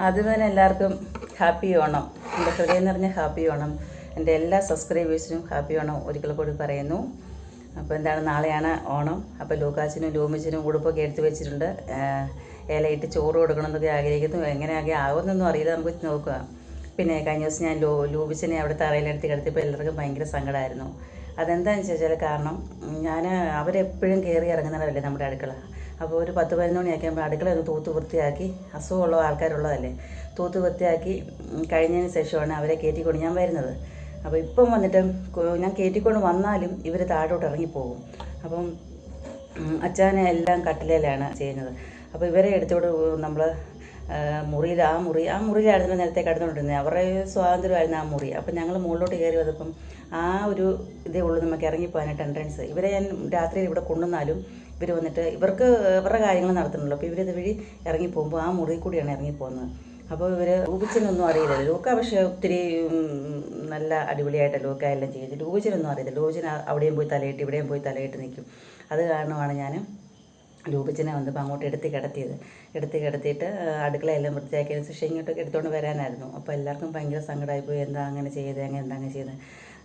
ആദ്യം തന്നെ എല്ലാവർക്കും ഹാപ്പി ഓണം. എന്റെ ഹൃദയം നിറഞ്ഞ ഹാപ്പി ഓണം. എന്റെ എല്ലാ സബ്സ്ക്രൈബേഴ്സിനും ഹാപ്പി ഓണം ഒരിക്കൽ കൂടി പറയുന്നു. അപ്പോൾ എന്താണ് നാളെയാണ് ഓണം. അപ്പോൾ ലൂക്കാച്ചിനും ലൂമിച്ചിനും ഉടുപ്പൊക്കെ എടുത്തു വെച്ചിട്ടുണ്ട്. ഇലയിട്ട് ചോറ് കൊടുക്കണമെന്നൊക്കെ ആഗ്രഹിക്കുന്നു. എങ്ങനെയൊക്കെ ആകുമെന്നൊന്നും അറിയില്ല. നമുക്ക് നോക്കുക പിന്നെ കഴിഞ്ഞ ദിവസം ഞാൻ ലൂ ലൂബിച്ചിനെ അവിടെ തറയിലെടുത്ത് കിടത്തിയപ്പോൾ എല്ലാവർക്കും ഭയങ്കര സങ്കടമായിരുന്നു. അതെന്താണെന്ന് ചോദിച്ചാൽ കാരണം ഞാൻ അവരെപ്പോഴും കയറി ഇറങ്ങുന്നവരല്ലേ നമ്മുടെ അടുക്കള. അപ്പോൾ ഒരു പത്ത് പതിനൊന്ന് മണിയൊക്കെ ആകുമ്പോൾ അടുക്കള ഒന്ന് തൂത്ത് വൃത്തിയാക്കി അസുഖമുള്ള ആൾക്കാരുള്ളതല്ലേ? തൂത്ത് വൃത്തിയാക്കി കഴിഞ്ഞതിന് ശേഷമാണ് അവരെ കയറ്റിക്കൊണ്ട് ഞാൻ വരുന്നത്. അപ്പോൾ ഇപ്പം വന്നിട്ട് ഞാൻ കയറ്റിക്കൊണ്ട് വന്നാലും ഇവർ താഴോട്ട് ഇറങ്ങിപ്പോകും. അപ്പം അച്ഛനെ എല്ലാം കട്ടിലേലാണ് ചെയ്യുന്നത്. അപ്പോൾ ഇവരെ എടുത്തോട് നമ്മൾ മുറിയിൽ ആ മുറി ആ മുറിയിലായിരുന്നു നേരത്തെ കിടന്നുകൊണ്ടിരുന്നത് അവരുടെ സ്വാതന്ത്ര്യമായിരുന്നു ആ മുറി. അപ്പം ഞങ്ങൾ മുകളിലോട്ട് കയറി വന്നപ്പം ആ ഒരു ഇതേ ഉള്ളൂ നമുക്ക് ഇറങ്ങിപ്പോകാനായിട്ട് എൻട്രൻസ് ഇവരെ ഞാൻ രാത്രിയിൽ ഇവിടെ കൊണ്ടുവന്നാലും ഇവർ വന്നിട്ട് ഇവർക്ക് ഇവരുടെ കാര്യങ്ങൾ നടത്തുന്നുള്ളൂ. അപ്പോൾ ഇവരിത് വഴി ഇറങ്ങിപ്പോകുമ്പോൾ ആ മുറിയിൽ കൂടിയാണ് ഇറങ്ങിപ്പോകുന്നത്. അപ്പോൾ ഇവർ ലൂബിച്ചിനൊന്നും അറിയില്ല ലൂക്ക പക്ഷേ ഒത്തിരി നല്ല അടിപൊളിയായിട്ട് ലൂക്ക എല്ലാം ചെയ്ത്. ലൂബിച്ചിനൊന്നും അറിയില്ല ലൂബിച്ചിന് അവിടെയും പോയി തലയിട്ട് ഇവിടെയും പോയി തലയിട്ട് നിൽക്കും. അത് കാരണമാണ് ഞാൻ ലൂബിച്ചിനെ വന്നപ്പോൾ അങ്ങോട്ട് എടുത്ത് കിടത്തിയത്. എടുത്ത് കിടത്തിയിട്ട് അടുക്കളയെല്ലാം വൃത്തിയാക്കിയതിന് ശേഷം ഇങ്ങോട്ടൊക്കെ എടുത്തുകൊണ്ട് വരാനായിരുന്നു. അപ്പോൾ എല്ലാവർക്കും ഭയങ്കര സങ്കടമായിപ്പോയി എന്താ അങ്ങനെ ചെയ്തത് അങ്ങനെ എന്താ അങ്ങനെ ചെയ്തത്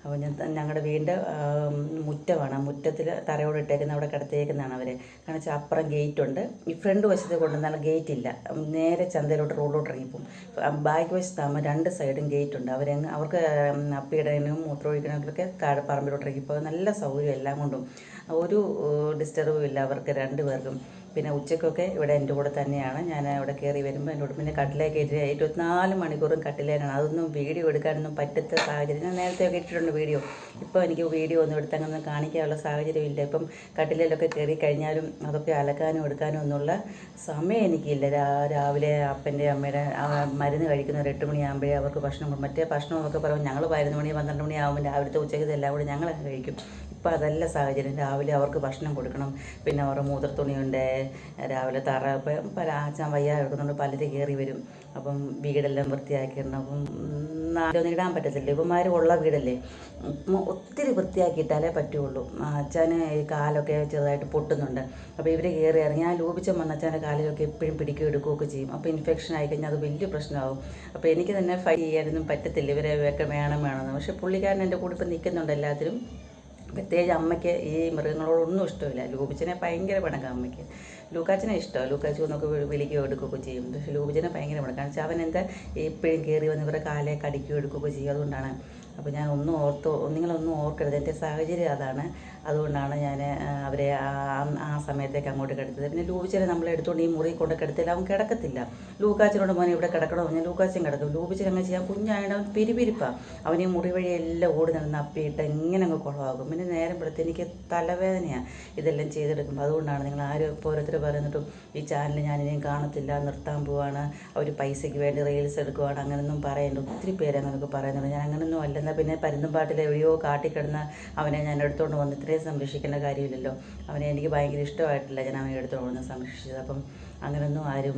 അപ്പോൾ ഞങ്ങളുടെ വീടിന്റെ മുറ്റമാണ്. ആ മുറ്റത്തിൽ തറയോട് ഇട്ടേക്കുന്ന അവിടെ കിടത്തിയേക്കുന്നതാണ് അവർ കാരണം വെച്ചാൽ അപ്പുറം ഗേറ്റ് ഉണ്ട്. ഈ ഫ്രണ്ട് വശത്ത് കൊണ്ടുവന്നാൽ ഗേറ്റ് ഇല്ല. നേരെ ചന്തയിലോട്ട് റോഡിലോട്ട് ഇറങ്ങിപ്പോവും. ബാക്ക് വശത്താകുമ്പോൾ രണ്ട് സൈഡും ഗേറ്റ് ഉണ്ട്. അവർ അവർക്ക് അപ്പിയിടാനും മൂത്രമൊഴിക്കണമെങ്കിലൊക്കെ താഴെ പറമ്പിലോട്ട് ഇറങ്ങിപ്പോൾ നല്ല സൗകര്യം എല്ലാം കൊണ്ടും. ഒരു ഡിസ്റ്റർബും ഇല്ല അവർക്ക് രണ്ട് പേർക്കും പിന്നെ ഉച്ചക്കൊക്കെ ഇവിടെ എന്റെ കൂടെ തന്നെയാണ്. ഞാൻ അവിടെ കയറി വരുമ്പോൾ എന്റെ കൂടെ പിന്നെ കട്ടിലേക്ക് ഇട്ട് ഇരുപത്തിനാല് മണിക്കൂറും കട്ടിലേനാണ്. അതൊന്നും വീഡിയോ എടുക്കാനൊന്നും പറ്റത്ത സാഹചര്യം. ഞാൻ നേരത്തെ ഒക്കെ ഇട്ടിട്ടുണ്ട് വീഡിയോ. ഇപ്പോൾ എനിക്ക് വീഡിയോ ഒന്നും എടുത്തങ്ങനെ കാണിക്കാനുള്ള സാഹചര്യമില്ല. ഇപ്പം കട്ടിലയിലൊക്കെ കയറി കഴിഞ്ഞാലും അതൊക്കെ അലക്കാനും എടുക്കാനും ഒന്നുള്ള സമയം എനിക്കില്ല. രാവിലെ അപ്പന്റെ അമ്മയുടെ മരുന്ന് കഴിക്കുന്ന ഒരു എട്ട് മണിയാകുമ്പോഴേ അവർക്ക് ഭക്ഷണം മറ്റേ ഭക്ഷണം എന്നൊക്കെ പറയുമ്പോൾ ഞങ്ങൾ പതിനൊന്ന് മണി പന്ത്രണ്ട് മണിയാകുമ്പോൾ രാവിലത്തെ ഉച്ചയ്ക്ക് എല്ലാം കൂടി ഞങ്ങളൊക്കെ കഴിക്കും. ഇപ്പം അതല്ല സാഹചര്യം. രാവിലെ അവർക്ക് ഭക്ഷണം കൊടുക്കണം. പിന്നെ അവരുടെ മൂത്രത്തുണിയുണ്ട് രാവിലെ തറ ഇപ്പം പരാച്ചാൻ വയ്യ എടുക്കുന്നുണ്ട് പലര് കയറി വരും. അപ്പം വീടെല്ലാം വൃത്തിയാക്കിയിടണം. അപ്പം നാലൊന്നും ഇടാൻ പറ്റത്തില്ല. ഇവന്മാർ ഉള്ള വീടല്ലേ? ഒത്തിരി വൃത്തിയാക്കിയിട്ടാലേ പറ്റുള്ളൂ. അച്ഛന് ഈ കാലൊക്കെ ചെറുതായിട്ട് പൊട്ടുന്നുണ്ട്. അപ്പോൾ ഇവർ കയറി ഇറങ്ങി. ആ ലൂപിച്ചം വന്ന അച്ഛന്റെ കാലിലൊക്കെ എപ്പോഴും പിടിക്കുകയും എടുക്കുകയൊക്കെ ചെയ്യും. അപ്പോൾ ഇൻഫെക്ഷൻ ആയി കഴിഞ്ഞാൽ അത് വലിയ പ്രശ്നമാകും. അപ്പോൾ എനിക്ക് തന്നെ ഫൈ ചെയ്യാനൊന്നും പറ്റത്തില്ല. ഇവരെ വേണം വേണമെന്ന്. പക്ഷേ പുള്ളിക്കാരൻ എന്റെ കൂടെ ഇപ്പം നിൽക്കുന്നുണ്ട് എല്ലാത്തിനും പ്രത്യേകിച്ച് അമ്മയ്ക്ക് ഈ മൃഗങ്ങളോടൊന്നും ഇഷ്ടമില്ല. ലൂബിച്ചനെ ഭയങ്കര പിണക്കാം അമ്മയ്ക്ക്. ലൂക്കാച്ചനെ ഇഷ്ടമാണ് ലൂക്കാച്ചു എന്നൊക്കെ വിളിക്കുകയോ എടുക്കുകയൊക്കെ ചെയ്യും. പക്ഷേ ലൂബിച്ചനെ ഭയങ്കര പിണക്കാം കാരണം വെച്ചാൽ അവൻ എന്താ എപ്പോഴും കയറി വന്ന് ഇവരുടെ കാലെ കടിക്കുകയോ എടുക്കുകയൊക്കെ ചെയ്യും. അതുകൊണ്ടാണ് അപ്പോൾ ഞാൻ ഒന്നും ഓർത്തോ നിങ്ങളൊന്നും ഓർക്കരുത്. എന്റെ സാഹചര്യം അതാണ്. അതുകൊണ്ടാണ് ഞാൻ അവരെ ആ സമയത്തേക്ക് അങ്ങോട്ട് കിടത്തത് പിന്നെ ലൂബിച്ചനെ നമ്മൾ എടുത്തുകൊണ്ട് ഈ മുറി കൊണ്ട് കിടത്തില്ല അവൻ കിടക്കത്തില്ല. ലൂക്കാച്ചിനോട് മോനെ ഇവിടെ കിടക്കണോ? ഞാൻ ലൂക്കാച്ചൻ കിടക്കും. ലൂബിച്ചൻ അങ്ങനെ ചെയ്യാൻ അവൻ പിരിപിരിപ്പാണ് അവൻ ഈ മുറി വഴി എല്ലാം ഓടി നടന്ന് അപ്പിയിട്ട് എങ്ങനെ അങ്ങ് കുളമാകും പിന്നെ നേരം പെടുത്ത് എനിക്ക് തലവേദനയാണ് ഇതെല്ലാം ചെയ്തെടുക്കുമ്പോൾ അതുകൊണ്ടാണ് നിങ്ങൾ ആരും ഇപ്പോൾ ഓരോരുത്തർ പറയുന്നിട്ടും ഈ ചാനൽ ഞാനിനിയും കാണത്തില്ല നിർത്താൻ പോവാണ് അവർ പൈസയ്ക്ക് വേണ്ടി റീൽസ് എടുക്കുവാണ് അങ്ങനെയൊന്നും പറയുന്നുണ്ട് ഒത്തിരി പേര് അങ്ങനെയൊക്കെ പറയുന്നുണ്ട്. ഞാൻ അങ്ങനെയൊന്നും അല്ലെന്നാൽ പിന്നെ പരുന്തുംപാട്ടിൽ എവിടെയോ കാട്ടിക്കിടന്ന് അവനെ ഞാൻ എടുത്തുകൊണ്ട് വന്ന് ഇത്രയും സംരക്ഷിക്കേണ്ട കാര്യമില്ലല്ലോ. അവനെ എനിക്ക് ഭയങ്കര ഇഷ്ടമായിട്ടില്ല ഞാൻ അവനെ എടുത്തുകൊണ്ട് വന്ന് സംരക്ഷിച്ചത് അപ്പം അങ്ങനെയൊന്നും ആരും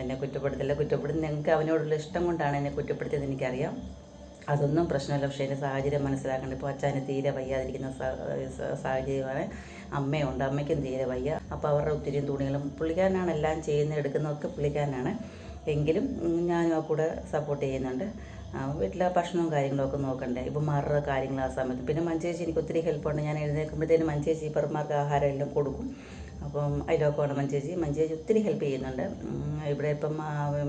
എന്നെ കുറ്റപ്പെടുത്തില്ല. കുറ്റപ്പെടുത്തി ഞങ്ങൾക്ക് അവനോടുള്ള ഇഷ്ടം കൊണ്ടാണ് എന്നെ കുറ്റപ്പെടുത്തിയത് എനിക്കറിയാം. അതൊന്നും പ്രശ്നമില്ല. പക്ഷേ എന്റെ സാഹചര്യം മനസ്സിലാക്കേണ്ട. ഇപ്പോൾ അച്ഛന് തീരെ വയ്യാതിരിക്കുന്ന സാഹചര്യമാണ്. അമ്മയുണ്ട്. അമ്മയ്ക്കും തീരെ വയ്യ. അപ്പോൾ അവരുടെ ഒത്തിരി തുണികളും പുള്ളിക്കാരനാണ് എല്ലാം ചെയ്യുന്ന എടുക്കുന്നതൊക്കെ പുള്ളിക്കാരനാണ്. എങ്കിലും ഞാനും ആ കൂടെ സപ്പോർട്ട് ചെയ്യുന്നുണ്ട്. വീട്ടിലെ ഭക്ഷണവും കാര്യങ്ങളൊക്കെ നോക്കണ്ടേ? ഇപ്പം മാറുന്ന കാര്യങ്ങൾ ആ സമയത്ത്. പിന്നെ മഞ്ചേച്ചി എനിക്ക് ഒത്തിരി ഹെൽപ്പുണ്ട് ഞാൻ എഴുന്നേൽക്കുമ്പോഴത്തേനും മഞ്ചേച്ചി ഇപ്പർമാർക്ക് ആഹാരം എല്ലാം കൊടുക്കും. അപ്പം അതിലൊക്കെയാണ് മഞ്ചേച്ചി. മഞ്ചേച്ചി ഒത്തിരി ഹെൽപ്പ് ചെയ്യുന്നുണ്ട്. ഇവിടെ ഇപ്പം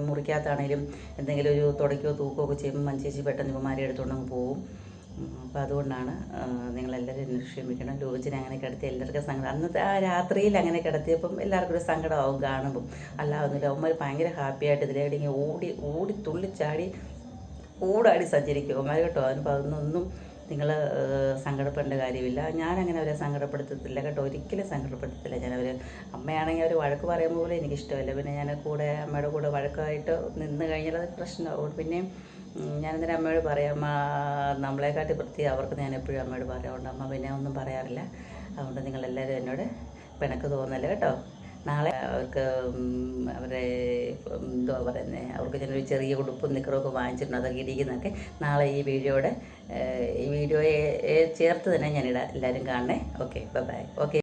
മുറിക്കകത്താണേലും എന്തെങ്കിലും ഒരു തുടയ്ക്കോ തൂക്കോ ഒക്കെ ചെയ്യുമ്പോൾ മഞ്ചേച്ചി പെട്ടെന്ന് ഇപ്പം എടുത്തുകൊണ്ട് അങ്ങ് പോകും അപ്പോൾ അതുകൊണ്ടാണ് നിങ്ങളെല്ലാവരും ക്ഷമിക്കണം. ലോചിനെ അങ്ങനെ കിടത്തി എല്ലാവർക്കും സങ്കടം. അന്നത്തെ ആ രാത്രിയിൽ അങ്ങനെ കിടത്തിയപ്പം എല്ലാവർക്കും ഒരു സങ്കടമാവും കാണുമ്പം. അല്ലാതൊന്നുമില്ല അവന്മാർ ഭയങ്കര ഹാപ്പിയായിട്ട് ഇതിലേടെ ഇങ്ങനെ ഓടി ഓടി തുള്ളിച്ചാടി ഓടാടി സഞ്ചരിക്കും. കേട്ടോ അതിന് അതൊന്നും നിങ്ങൾ സങ്കടപ്പെടേണ്ട കാര്യമില്ല. ഞാനങ്ങനെ അവരെ സങ്കടപ്പെടുത്തത്തില്ല കേട്ടോ. ഒരിക്കലും സങ്കടപ്പെടുത്തത്തില്ല. ഞാൻ അവർ അമ്മയാണെങ്കിൽ അവർ വഴക്ക് പറയുമ്പോൾ പോലും എനിക്കിഷ്ടമല്ല. പിന്നെ ഞാൻ കൂടെ അമ്മയുടെ കൂടെ വഴക്കായിട്ട് നിന്ന് കഴിഞ്ഞാൽ അത് പ്രശ്നമാവും. പിന്നെ ഉം, ഞാനെന്തിനാ അമ്മയോട് പറയാം? അമ്മ നമ്മളെക്കാട്ടി വൃത്തി അവർക്ക് ഞാൻ എപ്പോഴും അമ്മയോട് പറയാറുണ്ട്. അമ്മ പിന്നെ ഒന്നും പറയാറില്ല. അതുകൊണ്ട് നിങ്ങളെല്ലാവരും എന്നോട് പിണക്ക് തോന്നല്ലേ കേട്ടോ. നാളെ അവർക്ക് അവരെ എന്തുവാ പറയുന്നത് അവർക്ക് ചെറിയ ചെറിയ ഉടുപ്പും നിക്കറൊക്കെ വാങ്ങിച്ചിട്ടുണ്ട് അതൊക്കെ ഇരിക്കുന്നതൊക്കെ നാളെ ഈ വീഡിയോയുടെ ഈ വീഡിയോയെ ചേർത്ത് തന്നെ ഞാനിടാം എല്ലാവരും കാണണേ. Okay bye. ഓക്കെ.